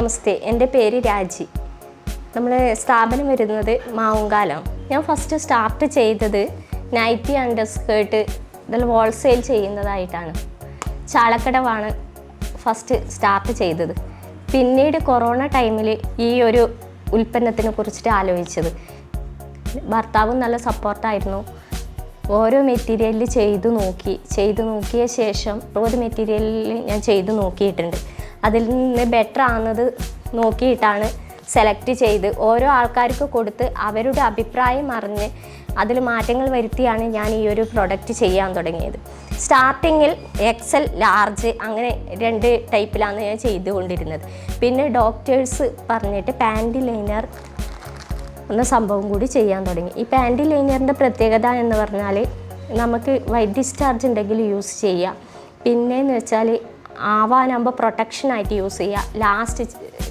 നമസ്തേ എന്റെ പേര് രാജി. നമ്മൾ സ്ഥാപനം വരുന്നത് മാവുങ്കാലം ഞാൻ ഫസ്റ്റ് സ്റ്റാർട്ട് ചെയ്തത് നൈറ്റി അണ്ടർസ്കേർട്ട് ഇതെല്ലാം ഹോൾസെയിൽ ചെയ്യുന്നതായിട്ടാണ്. ചാളക്കടവാണ് ഫസ്റ്റ് സ്റ്റാർട്ട് ചെയ്തത്. പിന്നീട് കൊറോണ ടൈമിൽ ഈ ഒരു ഉൽപ്പന്നത്തിനെ കുറിച്ചിട്ട് ആലോചിച്ചത്. ഭർത്താവും നല്ല സപ്പോർട്ടായിരുന്നു ഓരോ മെറ്റീരിയലിൽ ചെയ്തു നോക്കി. ചെയ്തു നോക്കിയ ശേഷം ഒരു മെറ്റീരിയലിൽ ഞാൻ ചെയ്തു നോക്കിയിട്ടുണ്ട്. അതിൽ നിന്ന് ബെറ്റർ ആവുന്നത് നോക്കിയിട്ടാണ് സെലക്ട് ചെയ്ത് ഓരോ ആൾക്കാർക്ക് കൊടുത്ത് അവരുടെ അഭിപ്രായം അറിഞ്ഞ് അതിൽ മാറ്റങ്ങൾ വരുത്തിയാണ് ഞാൻ ഈ ഒരു പ്രൊഡക്റ്റ് ചെയ്യാൻ തുടങ്ങിയത്. സ്റ്റാർട്ടിങ്ങിൽ എക്സൽ ലാർജ് അങ്ങനെ രണ്ട് ടൈപ്പിലാണ് ഞാൻ ചെയ്തുകൊണ്ടിരുന്നത്. പിന്നെ ഡോക്ടേഴ്സ് പറഞ്ഞിട്ട് പാന്റ് ലൈനർ എന്ന സംഭവം കൂടി ചെയ്യാൻ തുടങ്ങി. ഈ പാന്റ് ലൈനറിന്റെ പ്രത്യേകത എന്ന് പറഞ്ഞാൽ നമുക്ക് വൈറ്റ് ഡിസ്ചാർജ് ഉണ്ടെങ്കിൽ യൂസ് ചെയ്യാം. പിന്നെയെന്ന് വെച്ചാൽ ആവാനാകുമ്പോൾ പ്രൊട്ടക്ഷനായിട്ട് യൂസ് ചെയ്യുക ലാസ്റ്റ്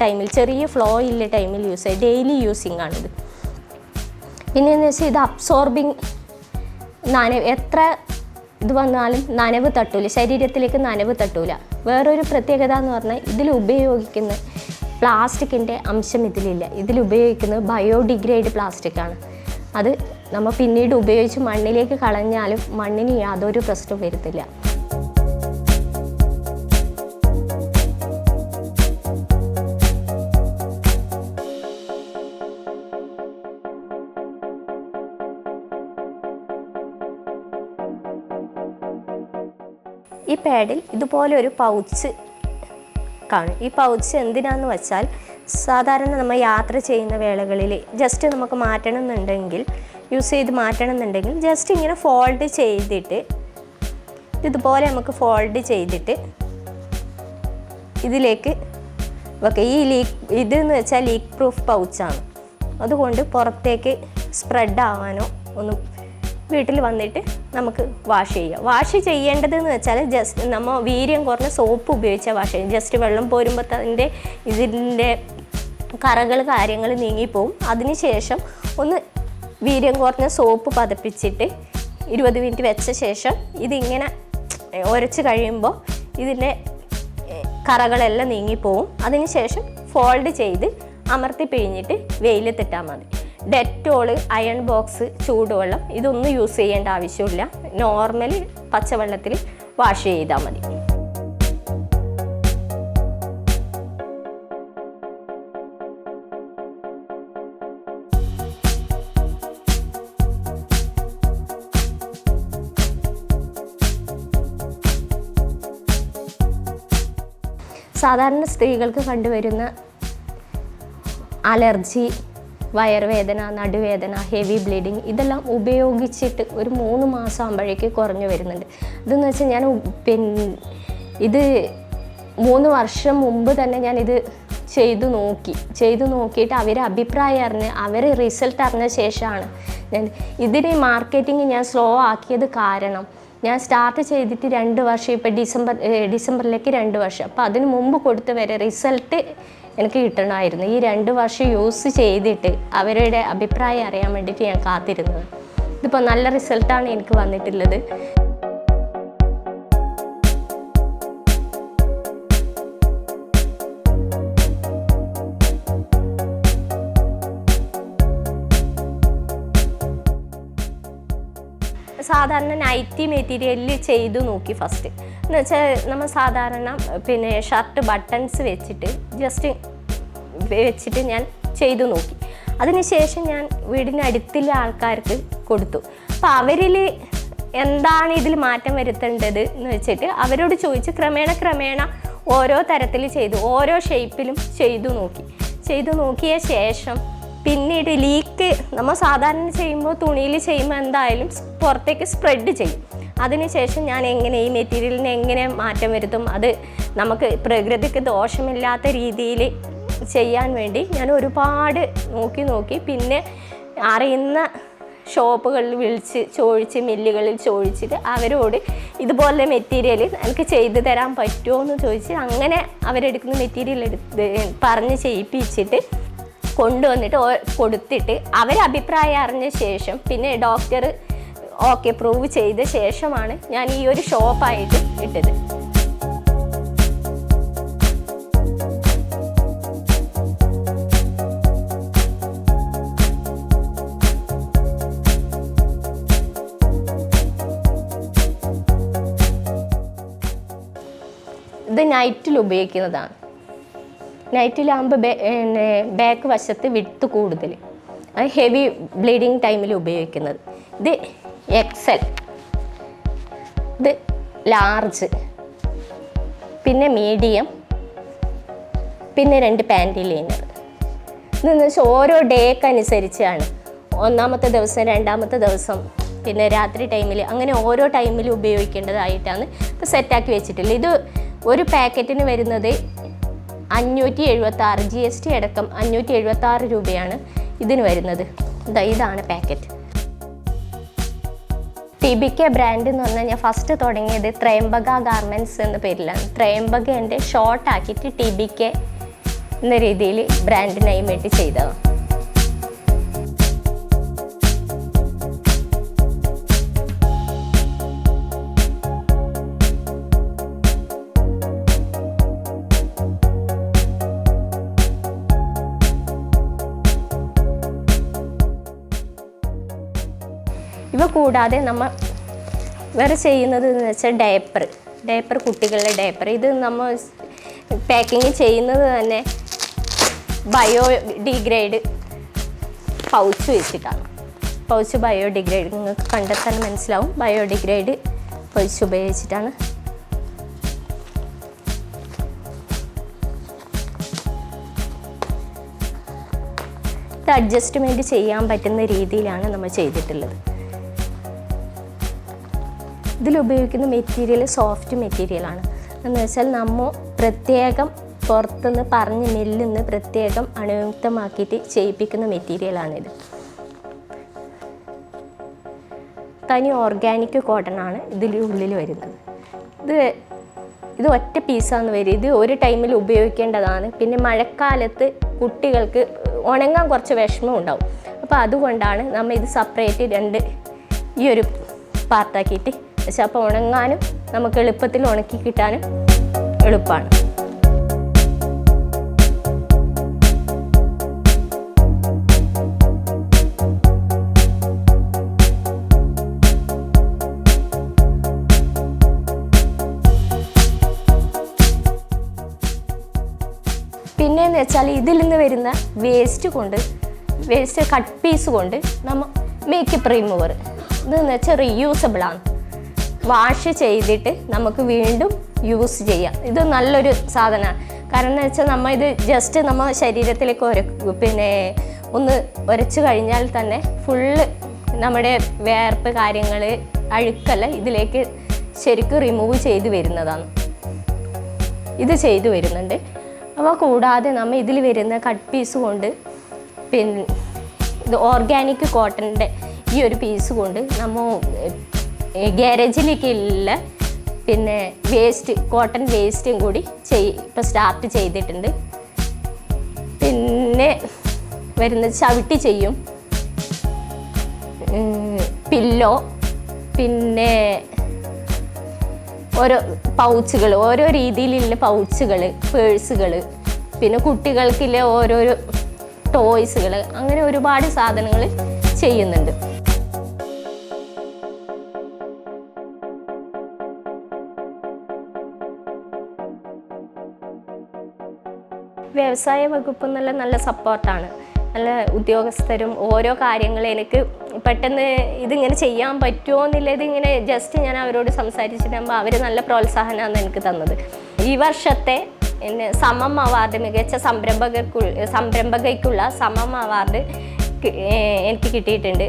ടൈമിൽ ചെറിയ ഫ്ലോ ഇല്ല ടൈമിൽ യൂസ് ചെയ്യുക ഡെയിലി യൂസിങ് ആണിത്. പിന്നെയെന്ന് വെച്ചാൽ ഇത് അബ്സോർബിങ് നനവ് എത്ര ഇത് വന്നാലും നനവ് തട്ടൂല. ശരീരത്തിലേക്ക് നനവ് തട്ടൂല. വേറൊരു പ്രത്യേകത എന്ന് പറഞ്ഞാൽ ഇതിൽ ഉപയോഗിക്കുന്ന പ്ലാസ്റ്റിക്കിന്റെ അംശം ഇതിലില്ല. ഇതിൽ ഉപയോഗിക്കുന്നത് ബയോഡിഗ്രേഡ് പ്ലാസ്റ്റിക്കാണ് അത് നമ്മൾ പിന്നീട് ഉപയോഗിച്ച് മണ്ണിലേക്ക് കളഞ്ഞാലും മണ്ണിന് യാതൊരു പ്രശ്നവും വരുത്തില്ല. പാഡിൽ ഇതുപോലെ ഒരു പൗച്ച് കാണും. ഈ പൗച്ച് എന്തിനാന്ന് വെച്ചാൽ സാധാരണ നമ്മൾ യാത്ര ചെയ്യുന്ന വേളകളിൽ ജസ്റ്റ് നമുക്ക് മാറ്റണം എന്നുണ്ടെങ്കിൽ യൂസ് ചെയ്ത് മാറ്റണം എന്നുണ്ടെങ്കിൽ ജസ്റ്റ് ഇങ്ങനെ ഫോൾഡ് ചെയ്തിട്ട് ഇതുപോലെ നമുക്ക് ഫോൾഡ് ചെയ്തിട്ട് ഇതിലേക്ക് ഓക്കെ ഈ ലീക്ക് ഇതെന്ന് വെച്ചാൽ ലീക്ക് പ്രൂഫ് പൗച്ചാണ് അതുകൊണ്ട് പുറത്തേക്ക് സ്പ്രെഡ് ആവാനോ ഒന്നും വീട്ടിൽ വന്നിട്ട് നമുക്ക് വാഷ് ചെയ്യാം. വാഷ് ചെയ്യേണ്ടതെന്ന് വെച്ചാൽ ജസ്റ്റ് നമ്മൾ വീര്യം കുറഞ്ഞ സോപ്പ് ഉപയോഗിച്ചാൽ വാഷ് ചെയ്യും. ജസ്റ്റ് വെള്ളം പോരുമ്പോൾ അതിന്റെ ഇതിന്റെ കറകൾ കാര്യങ്ങൾ നീങ്ങിപ്പോവും അതിനുശേഷം ഒന്ന് വീര്യം കുറഞ്ഞ സോപ്പ് പതപ്പിച്ചിട്ട് ഇരുപത് മിനിറ്റ് വെച്ച ശേഷം ഇതിങ്ങനെ ഉരച്ച് കഴിയുമ്പോൾ ഇതിന്റെ കറകളെല്ലാം നീങ്ങിപ്പോവും അതിനുശേഷം ഫോൾഡ് ചെയ്ത് അമർത്തി പിഴിഞ്ഞിട്ട് വെയിലത്തിട്ടാൽ മതി. ഡെറ്റോൾ അയൺ ബോക്സ് ചൂടുവെള്ളം ഇതൊന്നും യൂസ് ചെയ്യേണ്ട ആവശ്യമില്ല. നോർമൽ പച്ചവെള്ളത്തിൽ വാഷ് ചെയ്താൽ മതി. സാധാരണ സ്ത്രീകൾക്ക് കണ്ടുവരുന്ന അലർജി വയറുവേദന നടുവേദന ഹെവി ബ്ലീഡിങ് ഇതെല്ലാം ഉപയോഗിച്ചിട്ട് ഒരു മൂന്ന് മാസം ആകുമ്പോഴേക്ക് കുറഞ്ഞു വരുന്നുണ്ട്. ഇതെന്ന് വെച്ചാൽ ഞാൻ പിൻ ഇത് മൂന്ന് വർഷം മുമ്പ് തന്നെ ഞാനിത് ചെയ്തു നോക്കി. ചെയ്തു നോക്കിയിട്ട് അവരെ അഭിപ്രായം അറിഞ്ഞ് അവർ റിസൾട്ട് അറിഞ്ഞ ശേഷമാണ് ഞാൻ ഇതിന് മാർക്കറ്റിംഗ് ഞാൻ സ്ലോ ആക്കിയത് കാരണം ഞാൻ സ്റ്റാർട്ട് ചെയ്തിട്ട് രണ്ട് വർഷം ഇപ്പോൾ ഡിസംബർ ഡിസംബറിലേക്ക് രണ്ട് വർഷം. അപ്പോൾ അതിന് മുമ്പ് കൊടുത്ത് വരെ റിസൾട്ട് എനിക്ക് കിട്ടണമായിരുന്നു. ഈ രണ്ട് വർഷം യൂസ് ചെയ്തിട്ട് അവരുടെ അഭിപ്രായം അറിയാൻ വേണ്ടിയിട്ട് ഞാൻ കാത്തിരുന്നത്. ഇതിപ്പോൾ നല്ല റിസൾട്ടാണ് എനിക്ക് വന്നിട്ടുള്ളത്. സാധാരണ നൈറ്റി മെറ്റീരിയലിൽ ചെയ്തു നോക്കി ഫസ്റ്റ് എന്ന് വെച്ചാൽ നമ്മൾ സാധാരണ പിന്നെ ഷർട്ട് ബട്ടൺസ് വെച്ചിട്ട് ജസ്റ്റ് വെച്ചിട്ട് ഞാൻ ചെയ്തു നോക്കി. അതിനുശേഷം ഞാൻ വീടിനടുത്തുള്ള ആൾക്കാർക്ക് കൊടുത്തു. അപ്പോൾ അവരിൽ എന്താണ് ഇതിൽ മാറ്റം വരുത്തേണ്ടത് എന്ന് വെച്ചിട്ട് അവരോട് ചോദിച്ച് ക്രമേണ ക്രമേണ ഓരോ തരത്തിൽ ചെയ്തു ഓരോ ഷേപ്പിലും ചെയ്തു നോക്കി. ചെയ്തു നോക്കിയ ശേഷം പിന്നീട് ലീക്ക് നമ്മൾ സാധാരണ ചെയ്യുമ്പോൾ തുണിയിൽ ചെയ്യുമ്പോൾ എന്തായാലും പുറത്തേക്ക് സ്പ്രെഡ് ചെയ്യും. അതിനുശേഷം ഞാൻ എങ്ങനെ ഈ മെറ്റീരിയലിനെ എങ്ങനെ മാറ്റം വരുത്തും? അത് നമുക്ക് പ്രകൃതിക്ക് ദോഷമില്ലാത്ത രീതിയിൽ ചെയ്യാൻ വേണ്ടി ഞാൻ ഒരുപാട് നോക്കി നോക്കി. പിന്നെ അറിയുന്ന ഷോപ്പുകളിൽ വിളിച്ച് ചോദിച്ച് മില്ലുകളിൽ ചോദിച്ചിട്ട് അവരോട് ഇതുപോലെ മെറ്റീരിയൽ എനിക്ക് ചെയ്തു തരാൻ പറ്റുമോ എന്ന് ചോദിച്ച് അങ്ങനെ അവരെടുക്കുന്ന മെറ്റീരിയൽ എടുത്ത് പറഞ്ഞ് ചെയ്യിപ്പിച്ചിട്ട് കൊണ്ടുവന്നിട്ട് കൊടുത്തിട്ട് അവരഭിപ്രായം അറിഞ്ഞ ശേഷം പിന്നെ ഡോക്ടർ ഓക്കെ പ്രൂവ് ചെയ്ത ശേഷമാണ് ഞാൻ ഈ ഒരു ഷോപ്പായിട്ട് ഇട്ടത്. ഇത് നൈറ്റിൽ ഉപയോഗിക്കുന്നതാണ്. നൈറ്റിലാകുമ്പോൾ പിന്നെ ബാക്ക് വശത്ത് വിട്ട് കൂടുതൽ ഹെവി ബ്ലീഡിങ് ടൈമിൽ ഉപയോഗിക്കുന്നത്. ഇത് എക്സൽ ഇത് ലാർജ് പിന്നെ മീഡിയം പിന്നെ രണ്ട് പാന്റി ലൈനർ ഇതെന്ന് വെച്ചാൽ ഓരോ ഡേക്ക് അനുസരിച്ചാണ്. ഒന്നാമത്തെ ദിവസം രണ്ടാമത്തെ ദിവസം പിന്നെ രാത്രി ടൈമിൽ അങ്ങനെ ഓരോ ടൈമിൽ ഉപയോഗിക്കേണ്ടതായിട്ടാണ് ഇപ്പോൾ സെറ്റാക്കി വെച്ചിട്ടുള്ളത്. ഇത് ഒരു പാക്കറ്റിന് വരുന്നത് അഞ്ഞൂറ്റി എഴുപത്തി ആറ് ജി എസ് ടി അടക്കം അഞ്ഞൂറ്റി എഴുപത്തി ആറ് രൂപയാണ് ഇതിന് വരുന്നത്. ഇതാണ് packet T B K brand എന്ന് പറഞ്ഞാൽ ഞാൻ ഫസ്റ്റ് തുടങ്ങിയത് ത്രയംബക ഗാർമെന്റ്സ് എന്ന പേരിലാണ്. ത്രയംബകന്റെ ഷോർട്ട് ആക്കിയിട്ട് ടി ബി കെ എന്ന രീതിയിൽ ബ്രാൻഡ് നെയിം ഇട്ട് ചെയ്തതാണ്. കൂടാതെ നമ്മൾ വേറെ ചെയ്യുന്നത് എന്ന് വെച്ചാൽ ഡയപ്പർ ഡയപ്പർ കുട്ടികളുടെ ഡയപ്പർ ഇത് നമ്മൾ പാക്കിങ് ചെയ്യുന്നത് തന്നെ ബയോ ഡിഗ്രേഡ് പൗച്ച് വെച്ചിട്ടാണ്. പൗച്ച് ബയോ ഡിഗ്രേഡ് നിങ്ങൾക്ക് കണ്ടെത്താൻ മനസ്സിലാവും. ബയോ ഡിഗ്രേഡ് പൗച്ച് ഉപയോഗിച്ചിട്ടാണ്. ഇത് അഡ്ജസ്റ്റ്മെന്റ് ചെയ്യാൻ പറ്റുന്ന രീതിയിലാണ് നമ്മൾ ചെയ്തിട്ടുള്ളത്. ഇതിൽ ഉപയോഗിക്കുന്ന മെറ്റീരിയൽ സോഫ്റ്റ് മെറ്റീരിയലാണ് എന്ന് വെച്ചാൽ നമ്മൾ പ്രത്യേകം പുറത്തുനിന്ന് പറഞ്ഞ് മെല്ലുന്ന് പ്രത്യേകം അണുയുക്തമാക്കിയിട്ട് ചെയ്യിപ്പിക്കുന്ന മെറ്റീരിയലാണിത് തനി ഓർഗാനിക് കോട്ടൺ ആണ് ഇതിൽ ഉള്ളിൽ വരുന്നത്. ഇത് ഇത് ഒറ്റ പീസാന്ന് വരും ഇത് ഒരു ടൈമിൽ ഉപയോഗിക്കേണ്ടതാണ്. പിന്നെ മഴക്കാലത്ത് കുട്ടികൾക്ക് ഉണങ്ങാൻ കുറച്ച് വിഷമം ഉണ്ടാവും. അപ്പോൾ അതുകൊണ്ടാണ് നമ്മൾ ഇത് സെപ്പറേറ്റ് രണ്ട് ഈ ഒരു പാർട്ടാക്കിയിട്ട് പക്ഷെ അപ്പോൾ ഉണങ്ങാനും നമുക്ക് എളുപ്പത്തിൽ ഉണക്കി കിട്ടാനും എളുപ്പമാണ്. പിന്നെയെന്ന് വെച്ചാൽ ഇതിൽ നിന്ന് വരുന്ന വേസ്റ്റ് കൊണ്ട് വേസ്റ്റ് കട്ട് പീസ് കൊണ്ട് നമ്മൾ മേക്കപ്പ് റിമൂവർ ഇതെന്ന് വെച്ചാൽ റീയൂസബിൾ ആണ്. വാഷ് ചെയ്തിട്ട് നമുക്ക് വീണ്ടും യൂസ് ചെയ്യാം. ഇത് നല്ലൊരു സാധനമാണ്. കാരണം എന്ന് വെച്ചാൽ നമ്മൾ ഇത് ജസ്റ്റ് നമ്മൾ ശരീരത്തിലേക്ക് ഒര പിന്നെ ഒന്ന് ഉരച്ചു കഴിഞ്ഞാൽ തന്നെ ഫുള്ള് നമ്മുടെ വേർപ്പ് കാര്യങ്ങൾ അഴുക്കല്ല ഇതിലേക്ക് ശരിക്കും റിമൂവ് ചെയ്ത് വരുന്നതാണ്. ഇത് ചെയ്തു വരുന്നുണ്ട്. അപ്പോൾ കൂടാതെ നമ്മൾ ഇതിൽ വരുന്ന കട്ട് പീസ് കൊണ്ട് പിന്നെ ഇത് ഓർഗാനിക് കോട്ടന്റെ ഈ ഒരു പീസ് കൊണ്ട് നമ്മൾ ഗ്യാരേജിലേക്കുള്ള പിന്നെ വേസ്റ്റ് കോട്ടൺ വേസ്റ്റും കൂടി ചെയ് ഇപ്പോൾ സ്റ്റാർട്ട് ചെയ്തിട്ടുണ്ട്. പിന്നെ വരുന്ന ചവിട്ടി ചെയ്യും. പില്ലോ പിന്നെ ഓരോ പൗച്ചുകൾ ഓരോ രീതിയിലുള്ള പൗച്ചുകൾ പേഴ്സുകൾ പിന്നെ കുട്ടികൾക്കില്ല ഓരോരോ ടോയ്സുകൾ അങ്ങനെ ഒരുപാട് സാധനങ്ങൾ ചെയ്യുന്നുണ്ട്. വ്യവസായ വകുപ്പ് എന്നുള്ള നല്ല സപ്പോർട്ടാണ് നല്ല ഉദ്യോഗസ്ഥരും ഓരോ കാര്യങ്ങൾ എനിക്ക് പെട്ടെന്ന് ഇതിങ്ങനെ ചെയ്യാൻ പറ്റുമോ എന്നുള്ളത് ഇങ്ങനെ ജസ്റ്റ് ഞാൻ അവരോട് സംസാരിച്ചിട്ടാകുമ്പോൾ അവർ നല്ല പ്രോത്സാഹനമാണ് എനിക്ക് തന്നത്. ഈ വർഷത്തെ പിന്നെ സമം അവാർഡ് മികച്ച സംരംഭകർക്കു സംരംഭകയ്ക്കുള്ള സമം അവാർഡ് എനിക്ക് കിട്ടിയിട്ടുണ്ട്.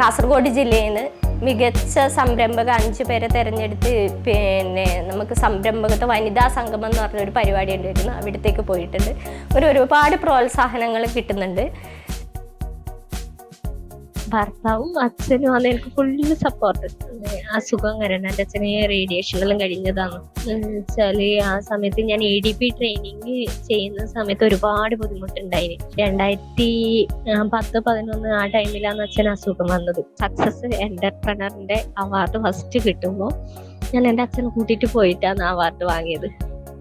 കാസർഗോഡ് ജില്ലയിൽ നിന്ന് മികച്ച സംരംഭക അഞ്ച് പേരെ തിരഞ്ഞെടുത്ത് പിന്നെ നമുക്ക് സംരംഭകത്വ വനിതാ സംഗമം എന്ന് പറഞ്ഞൊരു പരിപാടി ഉണ്ടായിരുന്നു. അവിടത്തേക്ക് പോയിട്ടുണ്ട്. ഒരു ഒരുപാട് പ്രോത്സാഹനങ്ങൾ കിട്ടുന്നുണ്ട്. ഭർത്താവും അച്ഛനും ആണ് എനിക്ക് ഫുള്ള് സപ്പോർട്ട് അസുഖം കാരണം എന്റെ അച്ഛന് റേഡിയേഷനെല്ലാം കഴിഞ്ഞതാണ്. വെച്ചാൽ ആ സമയത്ത് ഞാൻ എ ഡി പി ട്രെയിനിങ് ചെയ്യുന്ന സമയത്ത് ഒരുപാട് ബുദ്ധിമുട്ടുണ്ടായിന്. രണ്ടായിരത്തി പത്ത് പതിനൊന്ന് ആ ടൈമിലാണ് അച്ഛൻ അസുഖം വന്നത്. സക്സസ് എന്റർപ്രണറിന്റെ അവാർഡ് ഫസ്റ്റ് കിട്ടുമ്പോൾ ഞാൻ എന്റെ അച്ഛനെ കൂട്ടിയിട്ട് പോയിട്ടാണ് അവാർഡ് വാങ്ങിയത്.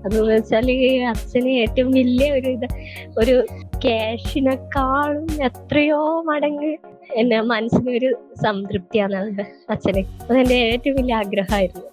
അതെന്ന് വെച്ചാൽ അച്ഛന് ഏറ്റവും വലിയ ഒരു ഇത് ഒരു ക്യാഷിനെക്കാളും എത്രയോ മടങ്ങ് എന്നെ മനസ്സിനൊരു സംതൃപ്തിയാണ് അച്ഛന്. അതെന്റെ ഏറ്റവും വലിയ ആഗ്രഹമായിരുന്നു.